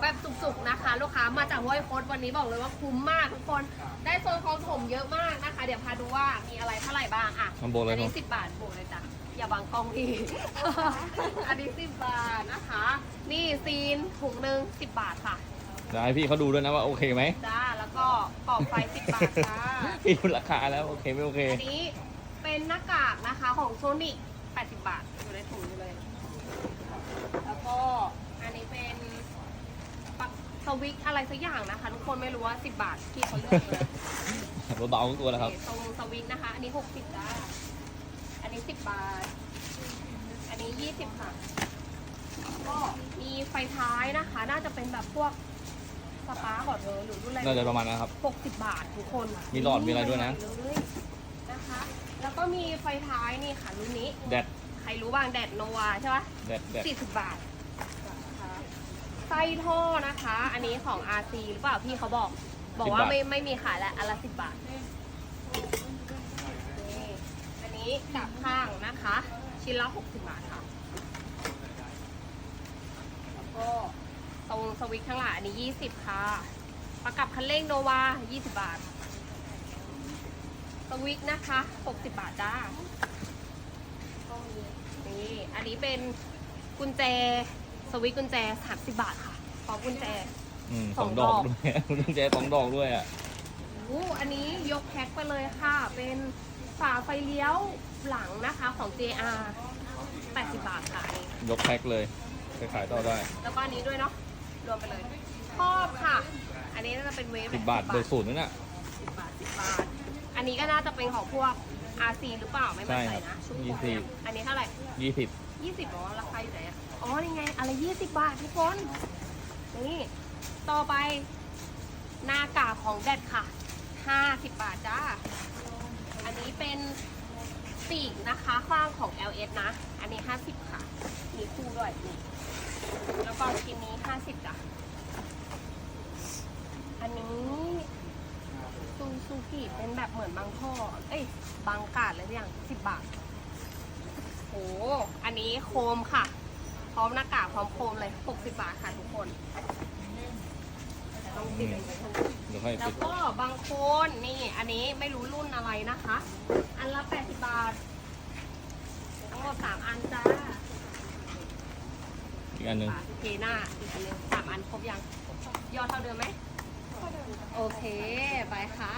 แบบสุกๆนะคะ ลูกค้ามาจากห้วยคดวันนี้บอกเลยว่าคุ้มมากทุกคนได้โซนของผมเยอะมากนะคะ เดี๋ยวพาดูว่ามีอะไรเท่าไหร่บ้างอะข้างบนเลยอันนี้เนอะสิบบาทโบกเลยจ้ะอย่าบังกล้องพี่ อันนี้สิบบาทนะคะ นี่ซีนถุงหนึ่งสิบบาทค่ะเดี๋ยวให้พี่เขาดูด้วยนะว่าโอเคไหมจ้าแล้วก็ปอกไฟสิบบาทจ้าพี่ดูราคาแล้วโอเคไม่โอเคอันนี้เป็นหน้ากากนะคะของโซนิก80 บาท อยู่ในถุงอยู่เลย แล้วก็อันนี้เป็นปลั๊ก สวิตช์อะไรสักอย่างนะคะ ทุกคนไม่รู้ว่า 10 บาทที่เขาเลือกเลยเบาๆทุกตัวแล้วครับ ตรงสวิตช์นะคะ อันนี้ 60จ้าอันนี้ 10 บาท อันนี้ 20 ค่ะ ก็มีไฟท้ายนะคะ น่าจะเป็นแบบพวกสปาร์กก่อนเธอหรือรุ่นอะไรน่าจะประมาณนั้นครับ 60 บาททุกคนมีหลอดมีอะไรด้วยนะ เลยนะคะ แล้วก็มีไฟท้ายนี่ค่ะรุ่นนี้ แดด ใครรู้บ้างแดดโนวาใช่ปะแดดแดด40 บาทนะคะ ไส้ท่อนะคะ อันนี้ของ RC หรือเปล่าพี่เขาบอก บอกว่าไม่ไม่มีขายแล้วอันละ10บาทนี่อันนี้กับข้างนะคะ ชิ้นละ60บาทค่ะ แล้วก็ตรงสวิตช์ข้างหลังอันนี้20ค่ะ ประกับคันเร่งโนวา20บาท สวิตช์นะคะ60บาทจ้าก็มีนี่ อันนี้เป็นกุญแจ สวิตช์กุญแจ30บาทค่ะพร้อมกุญแจ อืมสสอองงดดออก กด้วยต้องแจสองดอกด้วยอะ โอ้อันนี้ยกแพ็คไปเลยค่ะ เป็นฝาไฟเลี้ยวหลังนะคะของ JR 80 บาทค่ะอันนี้ยกแพ็คเลยไปขายต่อได้แล้วก็อันนี้ด้วยเนาะ รวมไปเลยครอบค่ะ อันนี้น่าจะเป็นเวฟสิบบาทเบอร์ศูนย์นั่นน่ะ สิบบาทสิบบาท อันนี้ก็น่าจะเป็นของพวก RC หรือเปล่าไม่มั่นใจใช่ครันะบชุดยี่ของสิบเนี่ยอันนี้เท่าไหร่ยี่สิบ ยี่สิบหรอราคาอยู่ไหนอะอ๋อ นี่ไงอะไรยี่สิบบาททุกคน นี่ ต่อไป หน้ากากของแดดค่ะห้าสิบบาทจ้า อันนี้เป็นปีกนะคะข้างของ LS นะ อันนี้ห้าสิบค่ะ มีคู่ด้วยนี่แล้วก็ชิ้นนี้ห้าสิบจ้ะ อันนี้ซูซูกิเป็นแบบเหมือนบางท่อ เอ้ย บางกาดอะไรอย่างสิบบาท อ้อันนี้โคมค่ะ พร้อมหน้ากากพร้อมโคมเลย 60 บาทค่ะทุกคนแต่ต้องติดไว้ข้างบนเดี๋ยวค่อยแล้ปิวดก็บางคนนี่อันนี้ไม่รู้รุ่นอะไรนะคะ อันละ 80 บาททั้งหมดสามอันจ้าอีกอันหนึ่งเทหน้าอีกอันหนึงสามอันครบยัง ยอดเท่าเดิมไหม โอเค ไปค่ะ